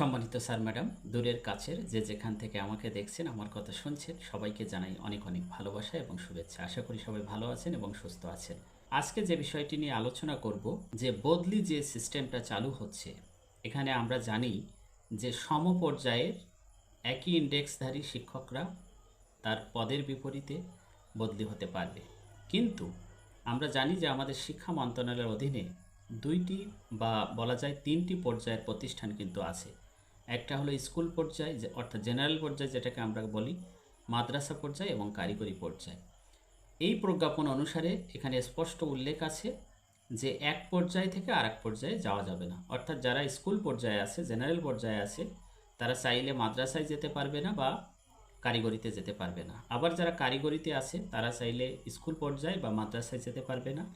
সম্মানিত sir, madam, দূরের কাছের যে যেখান থেকে আমাকে দেখছেন, আমার কথা শুনছেন, সবাইকে জানাই অনেক অনেক ভালোবাসা এবং শুভেচ্ছা। আশা করি সবাই ভালো আছেন এবং সুস্থ আছেন। আজকে যে বিষয়টি নিয়ে আলোচনা করব, যে বদলি যে সিস্টেমটা চালু হচ্ছে, এখানে আমরা জানি যে সমপর্যায়ের একই ইন্ডেক্সধারী শিক্ষকরা তার পদের বিপরীতে বদলি হতে পারবে। কিন্তু আমরা জানি যে আমাদের শিক্ষা মন্ত্রণালয়ের অধীনে দুইটি বা বলা যায় তিনটি পর্যায়ের প্রতিষ্ঠান কিন্তু আছে। একটা হলো স্কুল পর্যায়, যে- অর্থাৎ জেনারেল পর্যায়, যেটাকে আমরা বলি মাদ্রাসা পর্যায় এবং কারিগরি পর্যায়। এই প্রজ্ঞাপন অনুসারে এখানে স্পষ্ট উল্লেখ আছে যে এক পর্যায় থেকে আরেক পর্যায়ে যাওয়া যাবে না। অর্থাৎ যারা স্কুল পর্যায়ে আছে, জেনারেল পর্যায়ে আছে, তারা চাইলে মাদ্রাসায় যেতে পারবে না বা কারিগরিতে যেতে পারবে না। আবার যারা কারিগরিতে আছে, তারা চাইলে স্কুল পর্যায়ে বা মাদ্রাসায় যেতে পারবে না।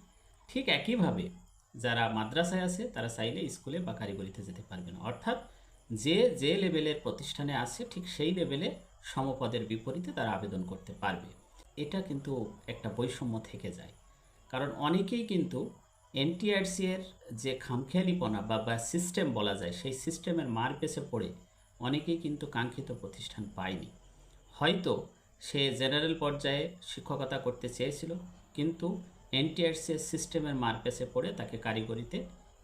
ঠিক একইভাবে যারা মাদ্রাসায় আছে, তারা চাইলে স্কুলে বা কারিগরিতে যেতে পারবে না। অর্থাৎ যে যে লেভেলের প্রতিষ্ঠানে আছে, ঠিক সেই লেভেলে সমপদের বিপরীতে তারা আবেদন করতে পারবে। এটা কিন্তু একটা বৈষম্য থেকে যায়। কারণ অনেকেই কিন্তু এনটিআরসি এর যে খামখেয়ালিপনা বা বা সিস্টেম বলা যায়, সেই সিস্টেমের মার পেছে পড়ে অনেকেই কিন্তু কাঙ্ক্ষিত প্রতিষ্ঠান পায়নি। হয়তো সে জেনারেল পর্যায়ে শিক্ষকতা করতে চেয়েছিল, কিন্তু এনটিআরসি সিস্টেমের মার পেছে পড়ে তাকে কারিগরিতে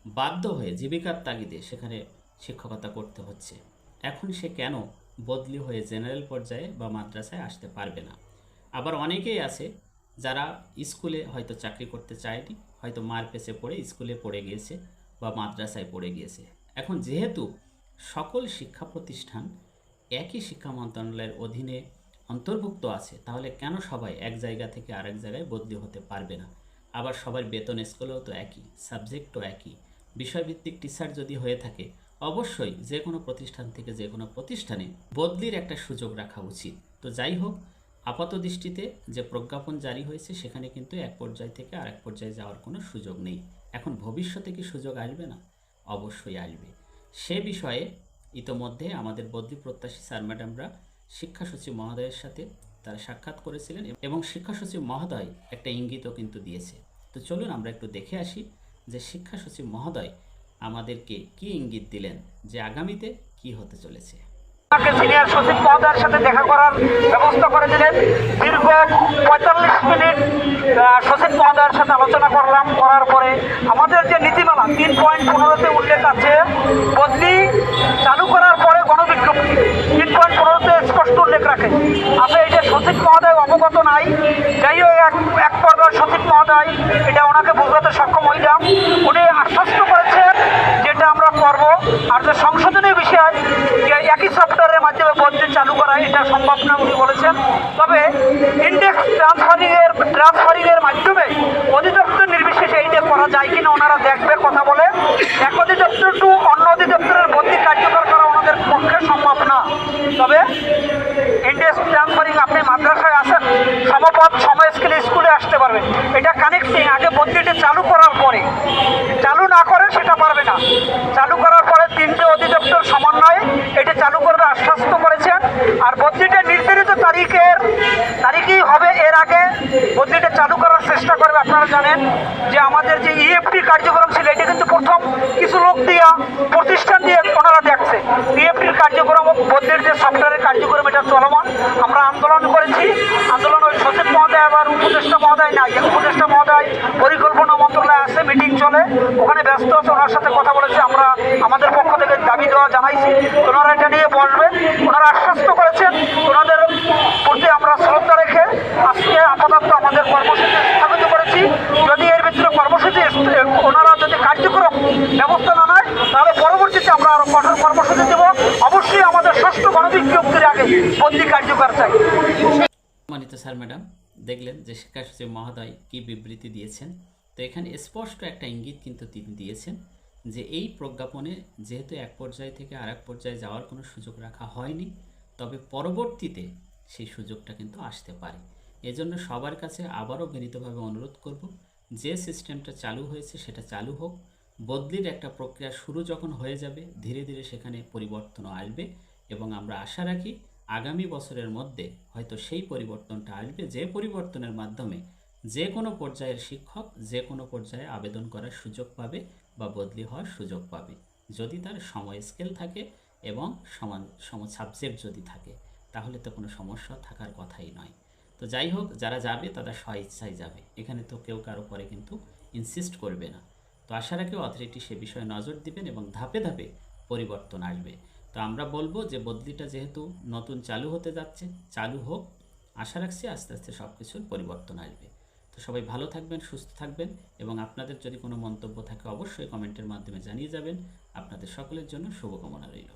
বাধ্য হয়ে জীবিকার তাগিদে সেখানে শিক্ষকতা করতে হচ্ছে। এখন সে কেন বদলি হয়ে জেনারেল পর্যায়ে বা মাদ্রাসায় আসতে পারবে না? আবার অনেকেই আছে যারা স্কুলে হয়তো চাকরি করতে চায়নি, হয়তো মার পেছে পড়ে স্কুলে পড়ে গিয়েছে বা মাদ্রাসায় পড়ে গিয়েছে। এখন যেহেতু সকল শিক্ষা প্রতিষ্ঠান একই শিক্ষা মন্ত্রণালয়ের অধীনে অন্তর্ভুক্ত আছে, তাহলে কেন সবাই এক জায়গা থেকে আরেক জায়গায় বদলি হতে পারবে না? আবার সবার বেতন স্কুলেও তো একই, সাবজেক্টও একই। বিষয়ভিত্তিক টিচার যদি হয়ে থাকে অবশ্যই যে কোনো প্রতিষ্ঠান থেকে যে কোনো প্রতিষ্ঠানে বদলির একটা সুযোগ রাখা উচিত। তো যাই হোক, আপাত দৃষ্টিতে যে প্রজ্ঞাপন জারি হয়েছে, সেখানে কিন্তু এক পর্যায় থেকে আরেক পর্যায়ে যাওয়ার কোনো সুযোগ নেই। এখন ভবিষ্যতে কি সুযোগ আসবে না? অবশ্যই আসবে। সে বিষয়ে ইতোমধ্যে আমাদের বদলি প্রত্যাশী স্যার ম্যাডামরা শিক্ষা সচিব মহোদয়ের সাথে তারা সাক্ষাৎ করেছিলেন এবং শিক্ষা সচিব মহোদয় একটা ইঙ্গিতও কিন্তু দিয়েছে। তো চলুন আমরা একটু দেখে আসি যে শিক্ষা সচিব মহোদয় আমাদেরকে কি ইঙ্গিত দিলেন যে আগামীতে কি হতে চলেছে? সিনিয়র সচিব সাথে দেখা করার ব্যবস্থা করে দিলেন। পঁয়তাল্লিশ মিনিট সাথে আলোচনা করলাম। করার পরে আমাদের যে নীতিমালা, তিন পয়েন্ট পনেরোতে উল্লেখ আছে চালু করার পরে গণবিজ্ঞপ্তি। তিন পয়েন্ট পনেরোতে স্পষ্ট উল্লেখ রাখে। আপনি এটা সচিব মহোদয় অবগত নাই, যাই হোক, এক এক পর্যায়ে সচিব মহোদয়, এটা ওনাকে বোঝাতে সক্ষম হইলাম। আর যে সংশোধনীয় বিষয় একই সফটওয়্যারের মাধ্যমে বদলি চালু করা এটা সম্ভব না উনি বলেছেন। তবে ইন্ডেক্স ট্রান্সফারিংয়ের ট্রান্সফারিংয়ের মাধ্যমে অধিদপ্তর নির্বিশেষে এইটা করা যায় কিনা ওনারা দেখবে, কথা বলে। এক অধিদপ্তর টু অন্য অধিদপ্তরের বদলি কার্যকর করা ওনাদের পক্ষে সম্ভব না। তবে ইন্ডেক্স ট্রান্সফারিং আপনি মাদ্রাসায় আসেন সমপদ সময় স্কেলে স্কুলে আসতে পারবেন। এটা কানেক্টিং আগে বদলিটি চালু করার পরে। চালু না করে সেটা পারবে না। চালু করার পরে তিনটে অধিদপ্তর সমন্বয়ে এটি চালু করার আশ্বস্ত করেছেন আর বদলিটা নির্ধারিত তারিখের, তারিখই হবে এর আগে। বদলিটা চালু করার চেষ্টা করবে, আপনারা জানেন যে আমাদের যে ইএফটি কার্যক্রম ছিল, এটি কিন্তু প্রথম কিছু লোক দিয়া প্রতিষ্ঠান দিয়ে ওনারা দেখছে। ইএফটির কার্যক্রম ও বদলির যে সফটওয়্যারের কার্যক্রম, এটা চলমান। আমরা আন্দোলন করেছি। আন্দোলন ওই সচিব মহোদয় আবার উপদেষ্টা মহোদয় নাই উপদেষ্টা মহোদয় পরিকল্পনা মন্ত্রণালয়ে আছে মিটিং চলে ওখানে ব্যস্ত আছে, ওনার সাথে কথা বলেছি। আমরা আমাদের পক্ষ থেকে দাবি দেওয়া জানাইছি। ওনারা এটা নিয়ে বসবেন ওনারা আশ্বস্ত করেছেন। ওনাদের প্রতি আমরা শ্রদ্ধা রেখে আজকে আপাতত আমাদের কর্মসূচি স্থাপিত করেছি। যদি এর ভিতরে কর্মসূচি ওনারা যদি কার্যক্রম ব্যবস্থা না নেয়, তাহলে পরবর্তীতে আমরা আরও কঠোর কর্মসূচি দেবো। অবশ্যই আমাদের ষষ্ঠ গণবিজ্ঞপ্তির আগে বদলি কার্যকর চাই। সম্মানিত স্যার, ম্যাডাম, দেখলেন যে শিক্ষা সচিব মহোদয় কি বিবৃতি দিয়েছেন। তো এখানে স্পষ্ট একটা ইঙ্গিত কিন্তু তিনি দিয়েছেন যে এই প্রজ্ঞাপনে যেহেতু এক পর্যায় থেকে আর এক পর্যায়ে যাওয়ার কোনো সুযোগ রাখা হয়নি, তবে পরবর্তীতে সেই সুযোগটা কিন্তু আসতে পারে। এজন্য সবার কাছে আবারও বিনীতভাবে অনুরোধ করব, যে সিস্টেমটা চালু হয়েছে সেটা চালু হোক। বদলির একটা প্রক্রিয়া শুরু যখন হয়ে যাবে, ধীরে ধীরে সেখানে পরিবর্তনও আসবে এবং আমরা আশা রাখি আগামী বছরের মধ্যে হয়তো সেই পরিবর্তনটা আসবে যে পরিবর্তনের মাধ্যমে যে কোনো পর্যায়ের শিক্ষক যে কোনো পর্যায়ে আবেদন করার সুযোগ পাবে বা বদলি হওয়ার সুযোগ পাবে। যদি তার সময় স্কেল থাকে এবং সমান, সম সাবজেক্ট যদি থাকে, তাহলে তো কোনো সমস্যা থাকার কথাই নয়। তো যাই হোক, যারা যাবে তারা স্ব ইচ্ছায় যাবে। এখানে তো কেউ কারও পরে কিন্তু ইনসিস্ট করবে না। তো আশা রাখি অথরিটি সে বিষয়ে নজর দিবেন এবং ধাপে ধাপে পরিবর্তন আসবে। তো আমরা বলব যে বদলিটা যেহেতু নতুন চালু হতে যাচ্ছে, চালু হোক, আশা রাখছি আস্তে আস্তে সব কিছুর পরিবর্তন আসবে। তো সবাই ভালো থাকবেন, সুস্থ থাকবেন এবং আপনাদের যদি কোনো মন্তব্য থাকে অবশ্যই কমেন্টের মাধ্যমে জানিয়ে যাবেন। আপনাদের সকলের জন্য শুভকামনা রইল।